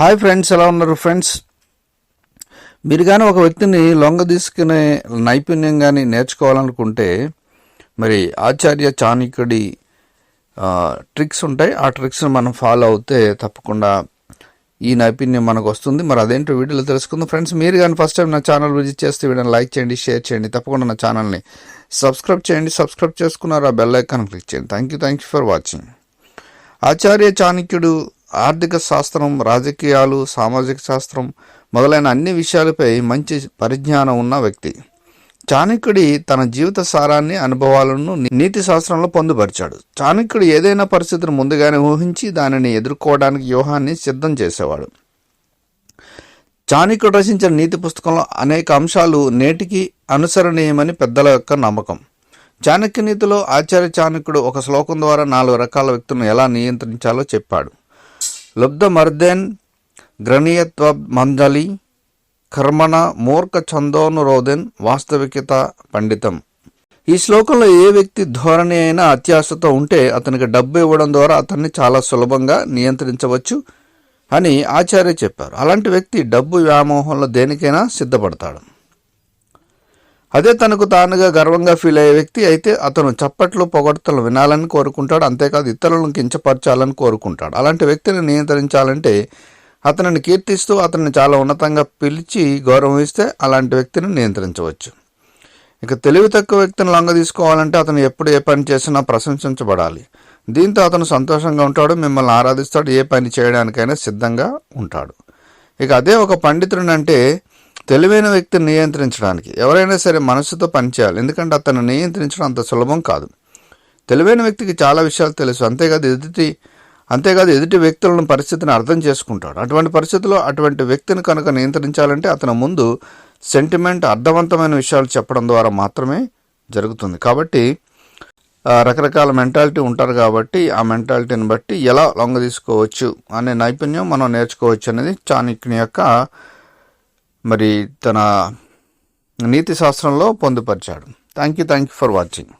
Hi friends ఎలా ఉన్నారు friends మీరు కానీ ఒక వ్యక్తిని లొంగ తీసుకునే నైపుణ్యం కానీ నేర్చుకోవాలనుకుంటే మరి ఆచార్య చాణక్యుడి ట్రిక్స్ ఉంటాయి. ఆ ట్రిక్స్ని మనం ఫాలో అవుతే తప్పకుండా ఈ నైపుణ్యం మనకు వస్తుంది. మరి అదేంటో వీడియోలో తెలుసుకుందాం. ఫ్రెండ్స్ మీరు కానీ ఫస్ట్ టైం నా ఛానల్ విజిట్ చేస్తే వీడియోని లైక్ చేయండి షేర్ చేయండి. తప్పకుండా నా ఛానల్ని సబ్స్క్రైబ్ చేయండి. సబ్స్క్రైబ్ చేసుకున్నారు ఆ బెల్ ఐకాన్ క్లిక్ చేయండి. Thank you thank you for watching Acharya చాణక్యుడు ఆర్థిక శాస్త్రం రాజకీయాలు సామాజిక శాస్త్రం మొదలైన అన్ని విషయాలపై మంచి పరిజ్ఞానం ఉన్న వ్యక్తి. చాణక్యుడి తన జీవిత సారాన్ని అనుభవాలను నీతి శాస్త్రంలో పొందుపరిచాడు. చాణక్యుడు ఏదైనా పరిస్థితిని ముందుగానే ఊహించి దానిని ఎదుర్కోవడానికి వ్యూహాన్ని సిద్ధం చేసేవాడు. చాణక్యుడు రచించిన నీతి పుస్తకంలో అనేక అంశాలు నేటికి అనుసరణీయమని పెద్దల యొక్క నమ్మకం. చాణక్య నీతిలో ఆచార్య చాణక్యుడు ఒక శ్లోకం ద్వారా నాలుగు రకాల వ్యక్తులను ఎలా నియంత్రించాలో చెప్పాడు. లబ్ధ మర్దెన్ గ్రణీయత్వ మంజలి కర్మణ మూర్ఖ ఛందోనురోధన్ వాస్తవికత పండితం. ఈ శ్లోకంలో ఏ వ్యక్తి ధోరణి అయినా అత్యాశతో ఉంటే అతనికి డబ్బు ఇవ్వడం ద్వారా అతన్ని చాలా సులభంగా నియంత్రించవచ్చు అని ఆచార్య చెప్పారు. అలాంటి వ్యక్తి డబ్బు వ్యామోహంలో దేనికైనా సిద్ధపడతాడు. అదే తనకు తానుగా గర్వంగా ఫీల్ అయ్యే వ్యక్తి అయితే అతను చప్పట్లు పొగడ్తలు వినాలని కోరుకుంటాడు. అంతేకాదు ఇతరులను కించపరచాలని కోరుకుంటాడు. అలాంటి వ్యక్తిని నియంత్రించాలంటే అతనిని కీర్తిస్తూ అతన్ని చాలా ఉన్నతంగా పిలిచి గౌరవిస్తే అలాంటి వ్యక్తిని నియంత్రించవచ్చు. ఇక తెలివి తక్కువ వ్యక్తిని లొంగ తీసుకోవాలంటే అతను ఎప్పుడు ఏ పని చేసినా ప్రశంసించబడాలి. దీంతో అతను సంతోషంగా ఉంటాడు మిమ్మల్ని ఆరాధిస్తాడు ఏ పని చేయడానికైనా సిద్ధంగా ఉంటాడు. ఇక అదే ఒక పండితుడిని అంటే తెలివైన వ్యక్తిని నియంత్రించడానికి ఎవరైనా సరే మనసుతో పనిచేయాలి ఎందుకంటే అతను నియంత్రించడం అంత సులభం కాదు. తెలివైన వ్యక్తికి చాలా విషయాలు తెలుసు. అంతేకాదు ఎదుటి అంతేకాదు ఎదుటి వ్యక్తులను పరిస్థితిని అర్థం చేసుకుంటాడు. అటువంటి పరిస్థితుల్లో అటువంటి వ్యక్తిని కనుక నియంత్రించాలంటే అతను ముందు సెంటిమెంట్ అర్థవంతమైన విషయాలు చెప్పడం ద్వారా మాత్రమే జరుగుతుంది. కాబట్టి రకరకాల మెంటాలిటీ ఉంటారు కాబట్టి ఆ మెంటాలిటీని బట్టి ఎలా లొంగ తీసుకోవచ్చు అనే నైపుణ్యం మనం నేర్చుకోవచ్చు అనేది చాణక్యుని యొక్క మరి తన నీతి శాస్త్రంలో పొందుపరిచాడు. Thank you thank you for watching